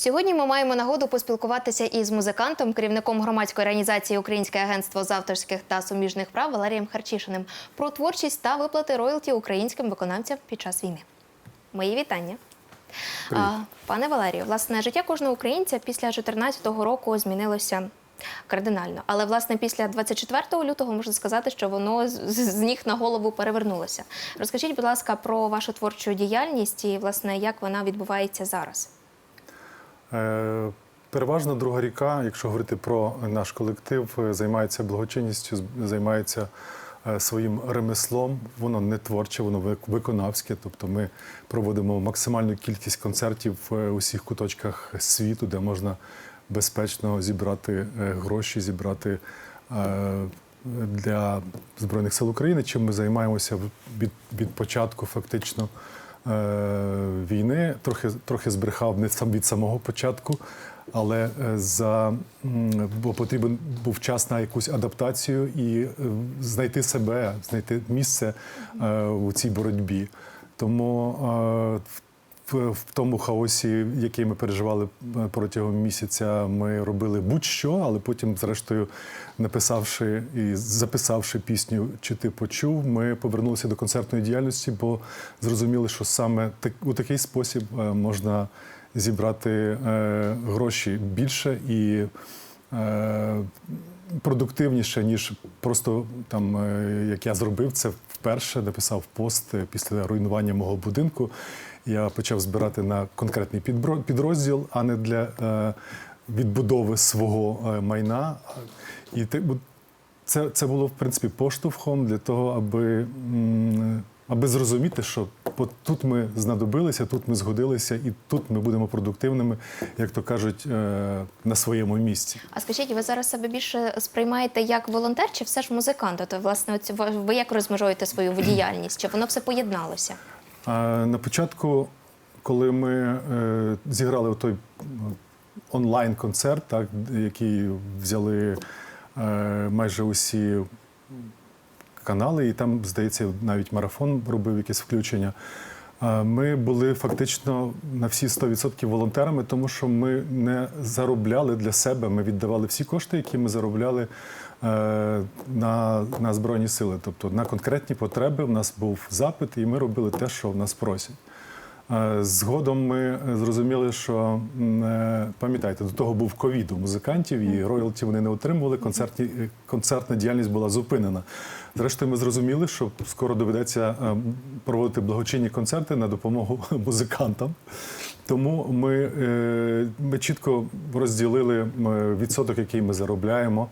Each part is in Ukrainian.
Сьогодні ми маємо нагоду поспілкуватися із музикантом, керівником громадської організації Українське агентство з авторських та суміжних прав Валерієм Харчишиним про творчість та виплати роялті українським виконавцям під час війни. Мої вітання. Привіт. А, пане Валерію, власне, життя кожного українця після 2014 року змінилося кардинально. Але власне після 24 лютого можна сказати, що воно з ніг на голову перевернулося. Розкажіть, будь ласка, про вашу творчу діяльність і власне як вона відбувається зараз. Е, Переважно друга ріка, якщо говорити про наш колектив, е, займається благочинністю, займається е, своїм ремеслом. Воно не творче, воно виконавське. Тобто ми проводимо максимальну кількість концертів в усіх куточках світу, де можна безпечно зібрати гроші, зібрати для Збройних сил України. Чим ми займаємося від, від початку, фактично. Е, Війни трохи трохи збрехав не сам від самого початку, але е, за бо потрібен був час на якусь адаптацію і е, знайти себе, знайти місце у цій боротьбі. Тому в- тому хаосі, який ми переживали е, протягом місяця, ми робили будь-що, але потім, зрештою, написавши і записавши пісню Чи ти почув, ми повернулися до концертної діяльності, бо зрозуміли, що саме так, у такий спосіб е, можна зібрати е, гроші більше і. Е, продуктивніше, ніж просто там, е, як я зробив це вперше, написав пост після руйнування мого будинку. Я почав збирати на конкретний підрозділ, а не для е, відбудови свого е, майна. І це, це було в принципі поштовхом для того, аби, аби зрозуміти, що тут ми знадобилися, тут ми згодилися, і тут ми будемо продуктивними, як то кажуть, е, на своєму місці. А скажіть, ви зараз себе більше сприймаєте як волонтер чи все ж музикант? Тобто, власне, ви як розмежуєте свою діяльність? Чи воно все поєдналося? На початку, коли ми е, зіграли той онлайн-концерт, так, який взяли е, майже усі канали, і там, здається, навіть марафон робив якесь включення. А Ми були фактично на всі 100% волонтерами, тому що ми не заробляли для себе. Ми віддавали всі кошти, які ми заробляли е, на, на збройні сили. Тобто на конкретні потреби в нас був запит, і ми робили те, що в нас просять. Е, Згодом ми зрозуміли, що е, пам'ятаєте, до того був ковід у музикантів, і роялті вони не отримували. Концертні, е, концертна діяльність була зупинена. Зрештою, ми зрозуміли, що скоро доведеться проводити благочинні концерти на допомогу музикантам. Тому ми, ми чітко розділили відсоток, який ми заробляємо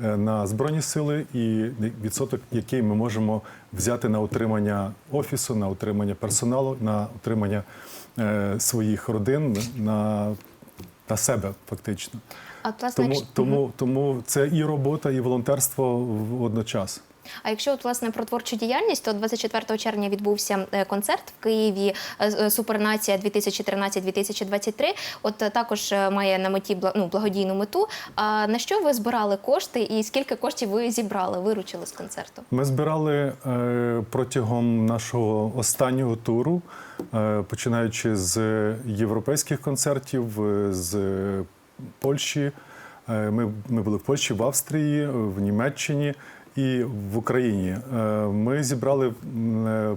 на збройні сили, і відсоток, який ми можемо взяти на утримання офісу, на утримання персоналу, на утримання е, своїх родин, на, на себе фактично. А Тому, якщо- тому, тому це і робота, і волонтерство водночас. А якщо от власне про творчу діяльність, то 24 червня відбувся е, концерт в Києві е, е, Супернація 2013-2023. От також має на меті ну, благодійну мету. А на що ви збирали кошти і скільки коштів ви зібрали, виручили з концерту? Ми збирали протягом нашого останнього туру, починаючи з європейських концертів, з Польщі. Ми, ми були в Польщі, в Австрії, в Німеччині і в Україні. Е, ми зібрали е,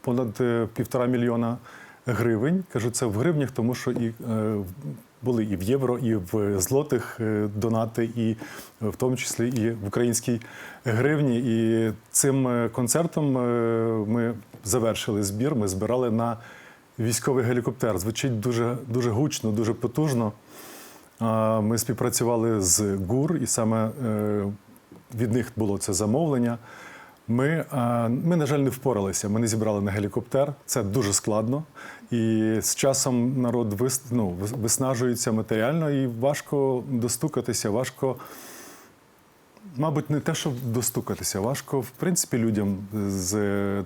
понад е, півтора мільйона гривень. Кажу це в гривнях, тому що і були і в євро, і в злотих донати, і в тому числі і в українській гривні. І цим концертом ми завершили збір. Ми збирали на військовий гелікоптер. Звучить дуже, дуже гучно, дуже потужно. Ми співпрацювали з ГУР, і саме від них було це замовлення. Ми, ми, на жаль, не впоралися. Ми не зібрали на гелікоптер. Це дуже складно. І з часом народ вис, ну, виснажується матеріально і важко достукатися, важко. Мабуть, не те, щоб достукатися, важко, в принципі, людям з,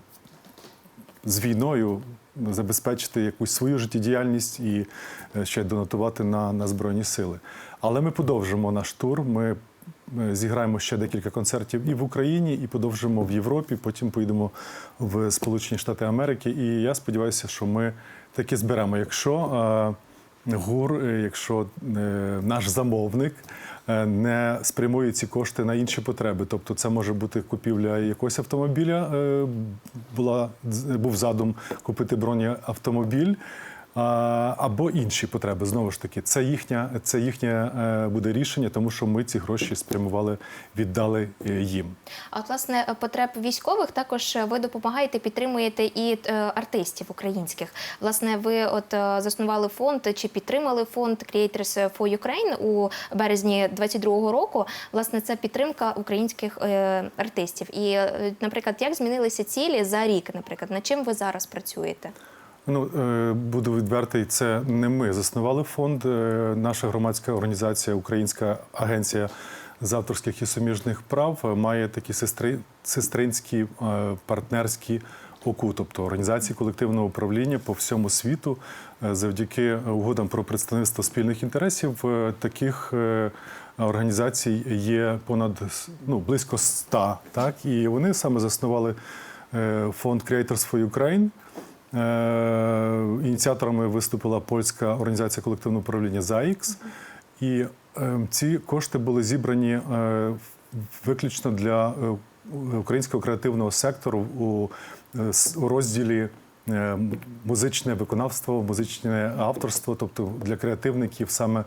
з війною забезпечити якусь свою життєдіяльність і е, ще донатувати на, на Збройні Сили. Але ми подовжимо наш тур. Ми зіграємо ще декілька концертів і в Україні, і подовжимо в Європі. Потім поїдемо в Сполучені Штати Америки. І я сподіваюся, що ми таки зберемо. Якщо е, ГУР, е, якщо е, наш замовник е, не спрямує ці кошти на інші потреби. Тобто, це може бути купівля якогось автомобіля. е, Була був задум купити бронеавтомобіль. Або інші потреби знову ж таки, це їхня, це їхнє е, буде рішення, тому що ми ці гроші спрямували, віддали е, їм. А от, власне потреб військових також ви допомагаєте, підтримуєте і е, артистів українських. Власне, ви от е, заснували фонд чи підтримали фонд Creators for Ukraine у березні 22-го року. Власне, це підтримка українських е, артистів. І, е, наприклад, як змінилися цілі за рік? Наприклад, над чим ви зараз працюєте? Ну, е, буду відвертий, це не ми заснували фонд. Е, Наша громадська організація, Українська агенція з авторських і суміжних прав е, має такі сестри, сестринські партнерські ОКУ, тобто організації колективного управління по всьому світу. Завдяки угодам про представництво спільних інтересів таких організацій є понад ну, близько ста. Так? І вони саме заснували фонд Creators for Ukraine. Е, Ініціаторами виступила польська організація колективного управління ЗАІКС. І е, ці кошти були зібрані е, виключно для українського креативного сектору у, розділі музичне виконавство, музичне авторство, тобто для креативників, саме,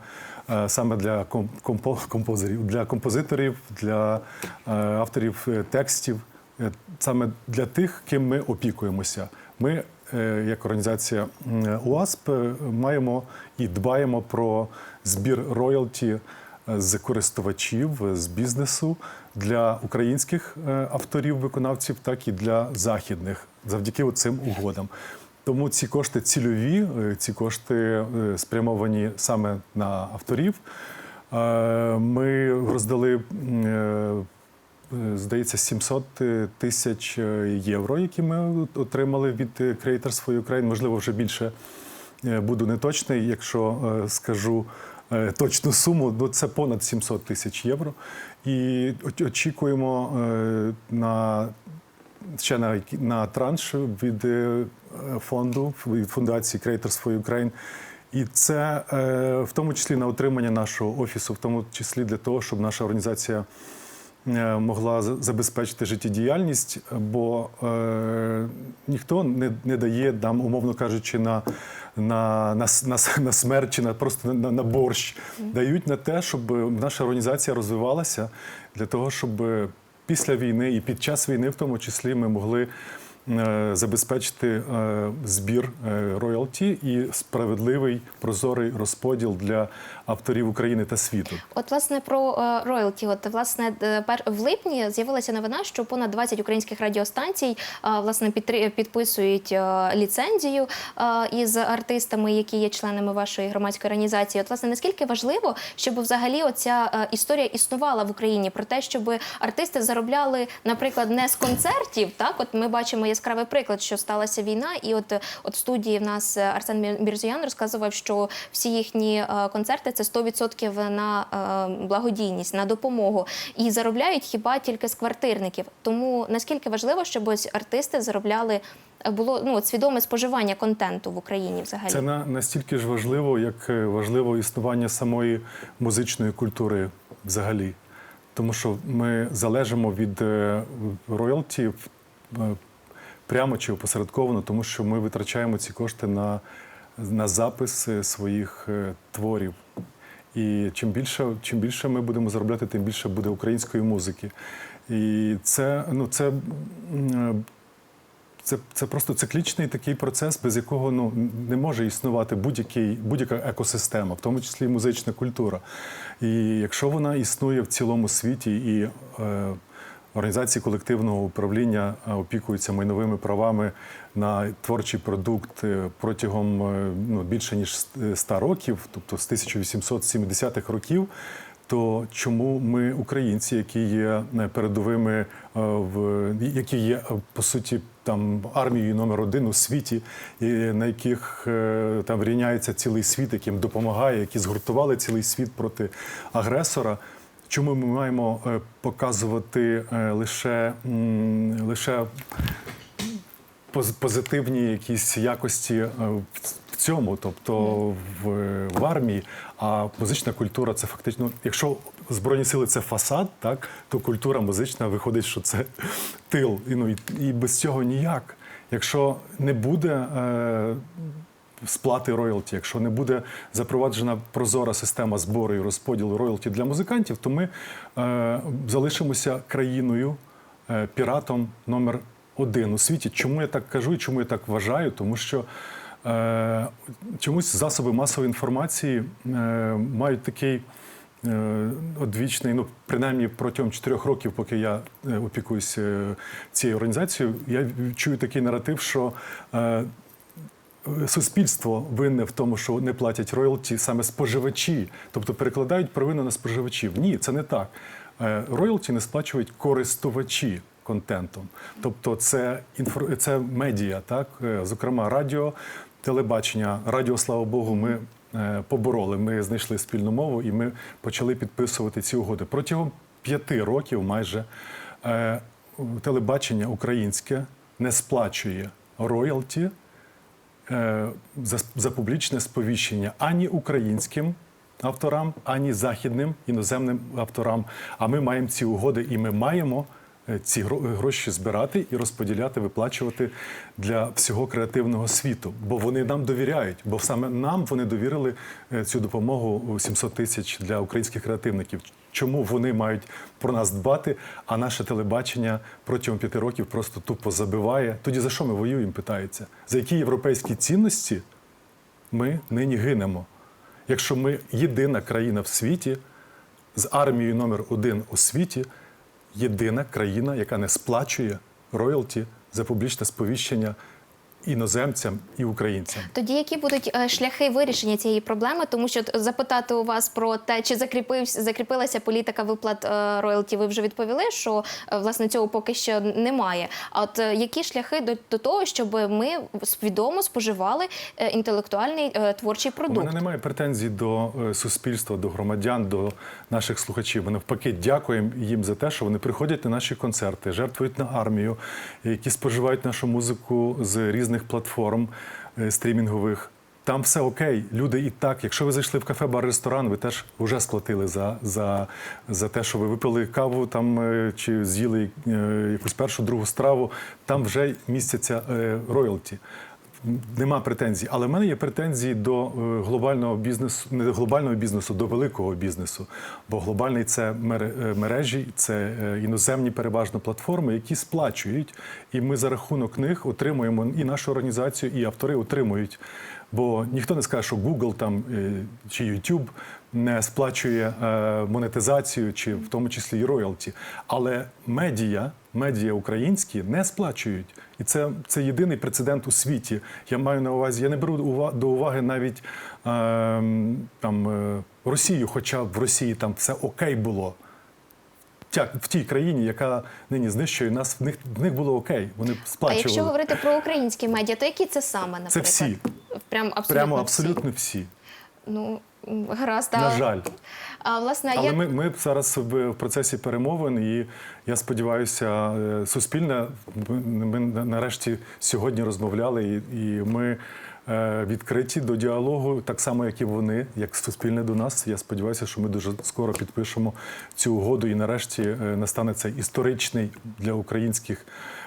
саме для ком- композерів, для композиторів, для авторів текстів, саме для тих, ким ми опікуємося. Ми, як організація УАСП, е, маємо і дбаємо про збір роялті е, з користувачів, е, з бізнесу для українських е, авторів, виконавців, так і для західних, завдяки цим угодам. Тому ці кошти цільові, е, ці кошти е, спрямовані саме на авторів. Е, Ми роздали е, Е, Здається, 700 тисяч е, євро, які ми отримали від е, Creators for Ukraine. Можливо, вже більше е, буду неточний, якщо е, скажу е, точну суму. Ну, це понад 700 тисяч євро. І очікуємо е, на ще на, на транш від е, фонду від фундації Creators for Ukraine. І це е, в тому числі на утримання нашого офісу, в тому числі для того, щоб наша організація е, могла забезпечити життєдіяльність, бо е, ніхто не, не дає нам, умовно кажучи, на, на, на, на, на смерть чи на просто на, на борщ. Дають на те, щоб наша організація розвивалася для того, щоб після війни і під час війни, в тому числі, ми могли. Е, Забезпечити е, збір е, роялті і справедливий прозорий розподіл для авторів України та світу. От, власне, про роялті. От, власне, в липні з'явилася новина, що понад 20 українських радіостанцій власне підписують ліцензію із артистами, які є членами вашої громадської організації. От, власне, наскільки важливо, щоб взагалі оця історія існувала в Україні про те, щоб артисти заробляли, наприклад, не з концертів. Так, от ми бачимо яскравий приклад, що сталася війна, і от, от в студії в нас е, Арсен Мір- розказував, що всі їхні е, концерти це 100% на е, благодійність, на допомогу. І заробляють хіба тільки з квартирників. Тому наскільки важливо, щоб ось артисти заробляли було ну свідоме споживання контенту в Україні взагалі. Це на, настільки ж важливо, як важливо існування самої музичної культури взагалі. Тому що ми залежимо від роялті е, прямо чи опосередковано, тому що ми витрачаємо ці кошти на, на запис своїх е, творів. І чим більше, чим більше ми будемо заробляти, тим більше буде української музики. І це, ну, це е, це, це просто циклічний такий процес, без якого ну, не може існувати будь-яка екосистема, в тому числі музична культура. І якщо вона існує в цілому світі і е, організації колективного управління е, опікуються майновими правами на творчий продукт е, протягом е, ну, більше ніж 100 років, тобто з 1870-х років, то чому ми, українці, які є передовими в які є по суті там армією номер один у світі, і на яких там рівняється цілий світ, яким допомагає, які згуртували цілий світ проти агресора. Чому ми маємо е, показувати е, лише, лише позитивні якісь якості е, в цьому, тобто в, в армії. А музична культура це фактично, якщо збройні сили це фасад, так то культура музична виходить, що це тил. І, ну, і, і без цього ніяк. Якщо не буде е, сплати роялті, якщо не буде запроваджена прозора система збору і розподілу роялті для музикантів, то ми е, залишимося країною е, піратом номер один у світі. Чому я так кажу і чому я так вважаю? Тому що е, чомусь засоби масової інформації е, мають такий. е, Одвічний, ну принаймні протягом чотирьох років, поки я е, опікуюсь е, цією організацією, я чую такий наратив, що суспільство винне в тому, що не платять роялті саме споживачі, тобто перекладають провину на споживачів. Ні, це не так. Е, Роялті не сплачують користувачі контентом. Тобто це інфор... це медіа, так Е, зокрема радіо, телебачення. Радіо, слава Богу, ми е, побороли. Ми знайшли спільну мову і ми почали підписувати ці угоди. Протягом п'яти років майже телебачення українське не сплачує роялті за, за публічне сповіщення ані українським авторам, ані західним іноземним авторам. А ми маємо ці угоди, і ми маємо е, ці гро- гроші збирати і розподіляти, виплачувати для всього креативного світу. Бо вони нам довіряють, бо саме нам вони довірили е, цю допомогу у 700 тисяч для українських креативників. Чому вони мають про нас дбати, а наше телебачення протягом п'яти років просто тупо забиває? Тоді за що ми воюємо? Питається за які європейські цінності ми нині гинемо. Якщо ми єдина країна в світі з армією номер один у світі, єдина країна, яка не сплачує роялті за публічне сповіщення іноземцям і українцям. Тоді які будуть е, шляхи вирішення цієї проблеми? Тому що запитати у вас про те, чи закріпився закріпилася політика виплат е, роялті, ви вже відповіли, що е, власне цього поки що немає. А от е, які шляхи до, до того, щоб ми свідомо споживали е, інтелектуальний е, творчий У продукт? мене немає претензій до е, суспільства, до громадян, до наших слухачів. Ми навпаки дякуємо їм за те, що вони приходять на наші концерти, жертвують на армію, які споживають нашу музику з різних платформ е, стрімінгових. Там все окей. Люди і так. Якщо ви зайшли в кафе, бар, ресторан, ви теж вже сплатили за, за, за те, що ви випили каву там е, чи з'їли е, якусь першу другу страву. Там вже містяться роялті. Нема претензій, але в мене є претензії до е, глобального бізнесу, не до глобального бізнесу, до великого бізнесу. Бо глобальний це е, мережі, це е, іноземні переважно платформи, які сплачують, і ми за рахунок них отримуємо і нашу організацію, і автори отримують. Бо ніхто не скаже, що Google там чи YouTube не сплачує монетизацію, чи в тому числі і роялті. Але медіа, медіа українські не сплачують. І це, це єдиний прецедент у світі. Я маю на увазі, я не беру до уваги навіть е, там, е, Росію, хоча в Росії там все окей було. В тій країні, яка нині знищує нас, в них, в них було окей. Вони А якщо говорити про українські медіа, то які це саме, наприклад? Це всі. Прям абсолютно Прямо всі. абсолютно всі. Ну гаразд. На жаль. А власне, Але як ми, ми зараз в процесі перемовин, і я сподіваюся, е, суспільне. Ми, ми нарешті сьогодні розмовляли, і, і ми е, відкриті до діалогу, так само, як і вони, як суспільне до нас. Я сподіваюся, що ми дуже скоро підпишемо цю угоду, і нарешті е, настане цей історичний для українських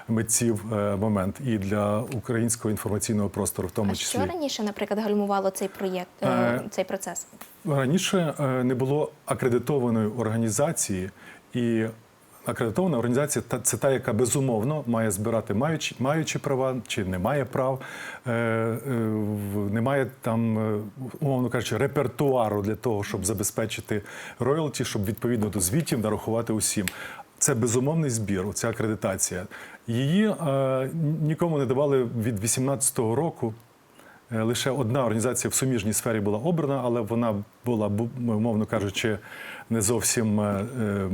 митців е, момент і для українського інформаційного простору, в тому а числі. що раніше, наприклад, гальмувало цей проєкт, е, Е, цей процес? Раніше не було акредитованої організації, і акредитована організація та- це та, яка безумовно має збирати маючи, маючи права чи не має прав, е, е, немає там, умовно кажучи, репертуару для того, щоб забезпечити роялті, щоб відповідно до звітів нарахувати усім. Це безумовний збір, ця акредитація. Її е, нікому не давали від 18-го року. Е, Лише одна організація в суміжній сфері була обрана, але вона була, бу- мовно кажучи, не зовсім е, е,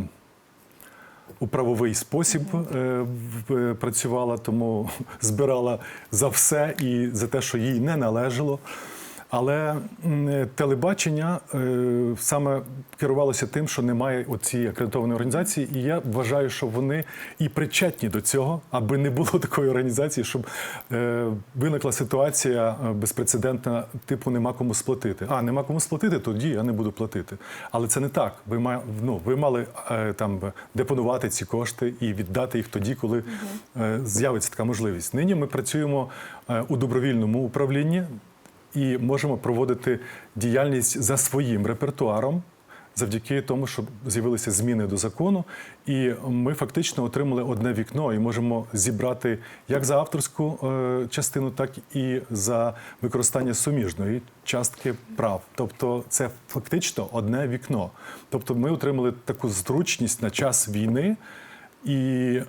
у правовий спосіб е, в- працювала, тому збирала за все і за те, що їй не належало. Але телебачення е, саме керувалося тим, що немає оцієї акредитованої організації, і я вважаю, що вони і причетні до цього, аби не було такої організації, щоб е, виникла ситуація е, безпрецедентна, типу нема кому сплатити. А нема кому сплатити, тоді я не буду платити. Але це не так. Ви має, ну, ви мали там депонувати ці кошти і віддати їх тоді, коли з'явиться така можливість. Нині ми працюємо у добровільному управлінні і можемо проводити діяльність за своїм репертуаром. Завдяки тому, що з'явилися зміни до закону, і ми фактично отримали одне вікно і можемо зібрати як за авторську е, частину, так і за використання суміжної частки прав. Тобто, це фактично одне вікно. Тобто, ми отримали таку зручність на час війни. І е,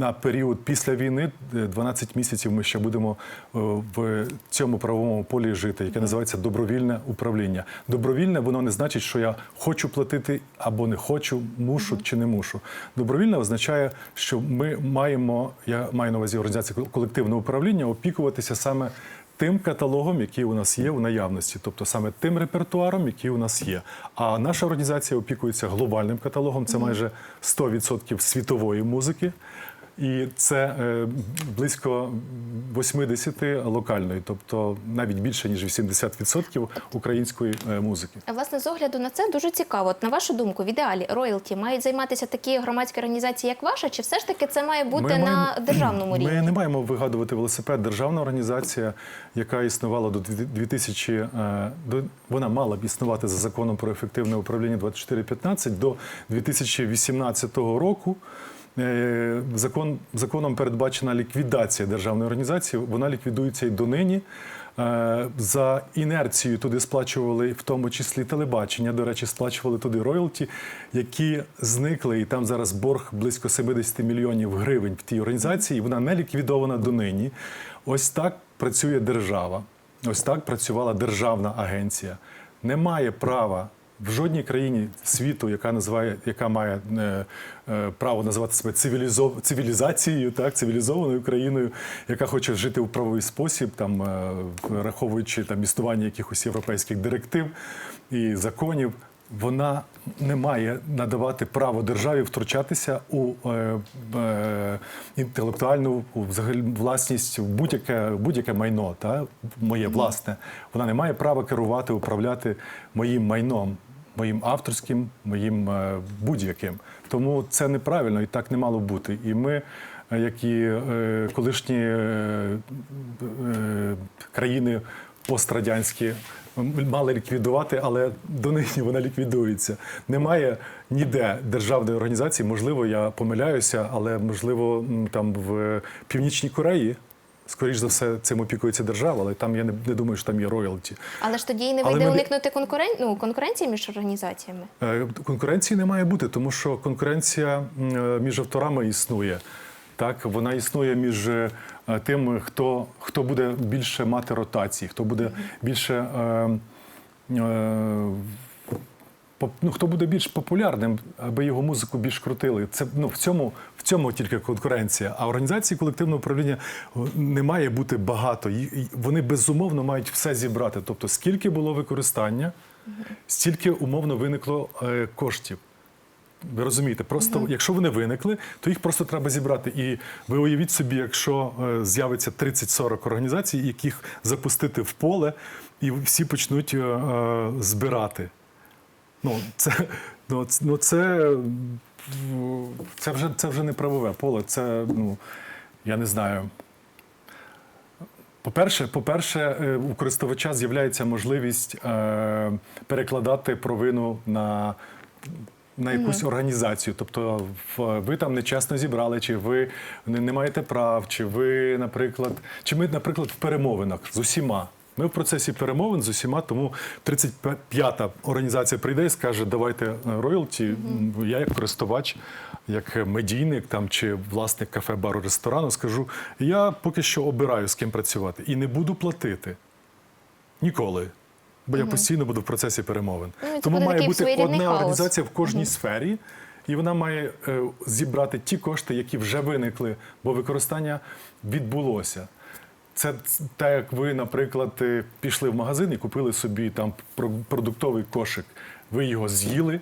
на період після війни, е, 12 місяців, ми ще будемо е, в цьому правовому полі жити, яке називається добровільне управління. Добровільне воно не значить, що я хочу платити або не хочу, мушу чи не мушу. Добровільне означає, що ми маємо, я маю на увазі організація колективного управління, опікуватися саме тим каталогом, який у нас є в наявності, тобто саме тим репертуаром, який у нас є. А наша організація опікується глобальним каталогом. Це майже 100% світової музики. І це е, близько 80 локальної, тобто навіть більше ніж 80% української е, музики. А, Власне, з огляду на це дуже цікаво. От, на вашу думку, в ідеалі роялті мають займатися такі громадські організації, як ваша, чи все ж таки це має бути Ми на маємо- державному рівні? Ми не маємо вигадувати велосипед. Державна організація, яка існувала до 2000, е, до, вона мала б існувати за законом про ефективне управління 2415 до 2018 року. Е, Закон, законом передбачена ліквідація державної організації. Вона ліквідується і донині. Е, За інерцією туди сплачували в тому числі телебачення. До речі, сплачували туди роялті, які зникли, і там зараз борг близько 70 мільйонів гривень в тій організації. Вона не ліквідована донині. Ось так працює держава. Ось так працювала державна агенція. Немає права в жодній країні світу, яка називає, яка має е, е, право називати себе цивілізов, цивілізацією, так цивілізованою країною, яка хоче жити в правовий спосіб, там е, враховуючи там існування якихось європейських директив і законів. Вона не має надавати право державі втручатися у е, е, інтелектуальну у взагалі власність в будь-яке будь-яке майно, та моє власне. Вона не має права керувати, управляти моїм майном, моїм авторським, моїм е, будь-яким. Тому це неправильно і так не мало бути. І ми, е, як і е, колишні країни пострадянські, мали ліквідувати, але донині вона ліквідується. Немає ніде державної організації. Можливо, я помиляюся, але можливо там в Північній Кореї. Скоріш за все, цим опікується держава, але там я не, не думаю, що там є роялті. Але ж тоді і не вийде ми- уникнути конкурен... ну, конкуренції між організаціями. Е, Конкуренції не має бути, тому що конкуренція е, між авторами існує. Так, вона існує між е, тим, хто, хто буде більше мати ротації, хто буде більше. Е, е, поп- ну, хто буде більш популярним, аби його музику більш крутили. Це ну в цьому в цьому тільки конкуренція. А організації колективного управління не має бути багато. Вони безумовно мають все зібрати. Тобто, скільки було використання, стільки умовно виникло е, коштів. Ви розумієте, просто якщо вони виникли, то їх просто треба зібрати. І ви уявіть собі, якщо е, з'явиться 30-40 організацій, яких запустити в поле, і всі почнуть е, е, збирати. Ну, це, ну, ц- ну, це, це, вже, це вже не правове поле. Це, ну, я не знаю. По-перше, по-перше, е, у користувача з'являється можливість е, перекладати провину на, на якусь організацію. Тобто, ви там нечесно зібрали, чи ви не, не маєте прав, чи ви, наприклад, чи ми, наприклад, в перемовинах з усіма. Ми в процесі перемовин з усіма, тому 35-та організація прийде і скаже, давайте е, роялті. Я як користувач, як медійник там чи власник кафе, бару, ресторану, скажу, я поки що обираю з ким працювати і не буду платити ніколи. Бо я постійно буду в процесі перемовин. Ну, Тому має бути одна хаос. організація в кожній сфері, і вона має е, зібрати ті кошти, які вже виникли, бо використання відбулося. Це так, як ви, наприклад, е, пішли в магазин і купили собі там про- продуктовий кошик. Ви його з'їли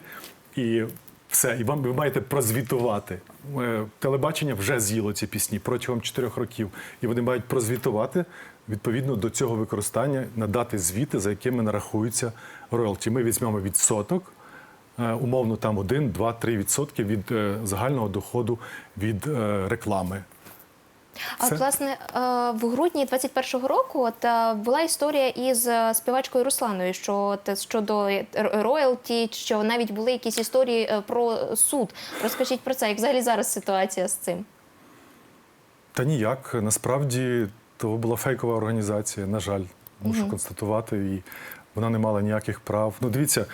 і все, і вам ви маєте прозвітувати. Е, Телебачення вже з'їло ці пісні протягом чотирьох років, і вони мають прозвітувати відповідно до цього використання, надати звіти, за якими нарахуються роялті. Ми візьмемо відсоток. е, Умовно, там 1, 2, 3 відсотки від загального доходу від реклами. А от, власне, е, в грудні 21-го року от, е, була історія із е, співачкою Русланою, що от, щодо роялті, що навіть були якісь історії про суд. Розкажіть про це, як взагалі зараз ситуація з цим? Та ніяк. Насправді то була фейкова організація, на жаль, мушу констатувати. І вона не мала ніяких прав. Ну, дивіться,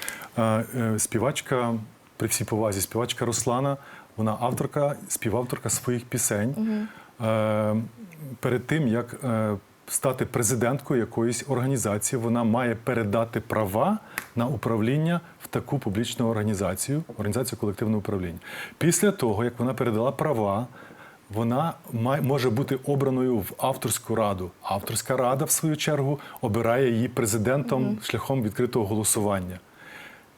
співачка, при всій повазі, співачка Руслана, вона авторка, співавторка своїх пісень. Е, Перед тим, як е, стати президенткою якоїсь організації, вона має передати права на управління в таку публічну організацію, організацію колективного управління. Після того, як вона передала права, вона має, може бути обраною в авторську раду. Авторська рада, в свою чергу, обирає її президентом шляхом відкритого голосування.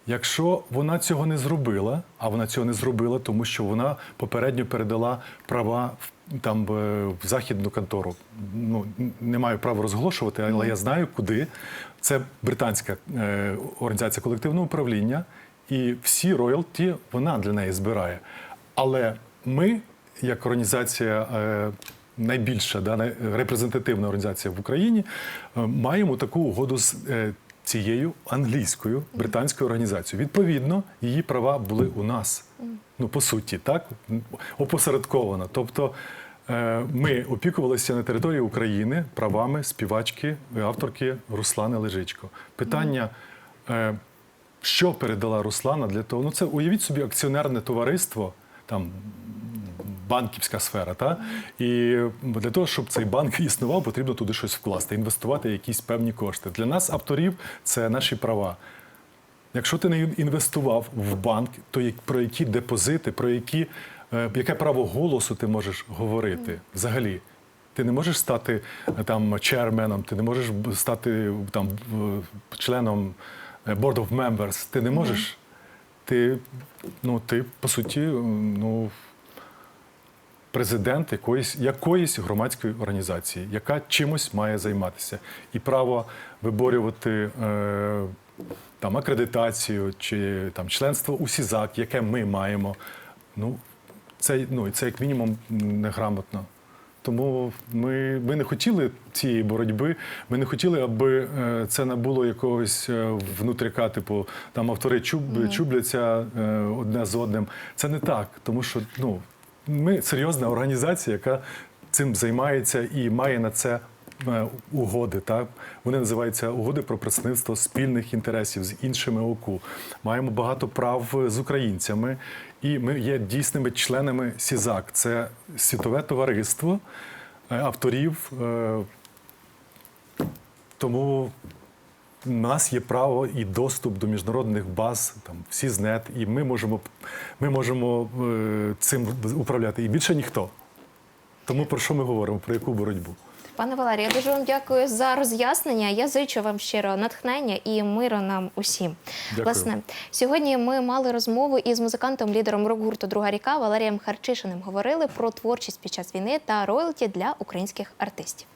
Якщо вона цього не зробила, а вона цього не зробила, тому що вона попередньо передала права в- там е, в західну контору. Ну не маю права розголошувати, але я знаю, куди. Це британська е, організація колективного управління, і всі роялті вона для неї збирає. Але ми, як організація. е, Найбільша да, репрезентативна організація в Україні е, маємо таку угоду з е, цією англійською британською організацією. Відповідно, її права були у нас. Ну, по суті, так опосередковано. Тобто е, ми опікувалися на території України правами співачки, авторки Руслани Лежичко. Питання. е, Що передала Руслана для того? Ну, це уявіть собі акціонерне товариство, там банківська сфера. Та? І для того, щоб цей банк існував, потрібно туди щось вкласти, інвестувати якісь певні кошти. Для нас, авторів, це наші права. Якщо ти не інвестував в банк, то про які депозити, про які, е, яке право голосу ти можеш говорити взагалі? Ти не можеш стати е, там черменом, ти не можеш стати там членом е, Board of Members. Ти не можеш. Ти, ну, ти по суті, ну, президент якоїсь, якоїсь громадської організації, яка чимось має займатися. І право виборювати е, там, акредитацію чи там, членство у СІЗАК, яке ми маємо, ну, це, ну, це як мінімум неграмотно. Тому ми, ми не хотіли цієї боротьби. Ми не хотіли, аби е, це набуло якогось е, внутріка, типу там автори чуб, чубляться е, одне з одним. Це не так, тому що ну, ми серйозна організація, яка цим займається і має на це е, угоди. Так? Вони називаються угоди про представництво спільних інтересів з іншими ОКУ. Маємо багато прав з українцями, і ми є дійсними членами СІЗАК. Це світове товариство е, авторів. е, Тому у нас є право і доступ до міжнародних баз, там СІЗНЕТ, і ми можемо, ми можемо е, цим управляти. І більше ніхто. Тому про що ми говоримо? Про яку боротьбу? Пане Валерію, я дуже вам дякую за роз'яснення. Я зичу вам щиро натхнення і миру нам усім. Дякую. Власне, сьогодні ми мали розмову із музикантом, лідером рок-гурту Друга ріка Валерієм Харчишиним. Говорили про творчість під час війни та роялті для українських артистів.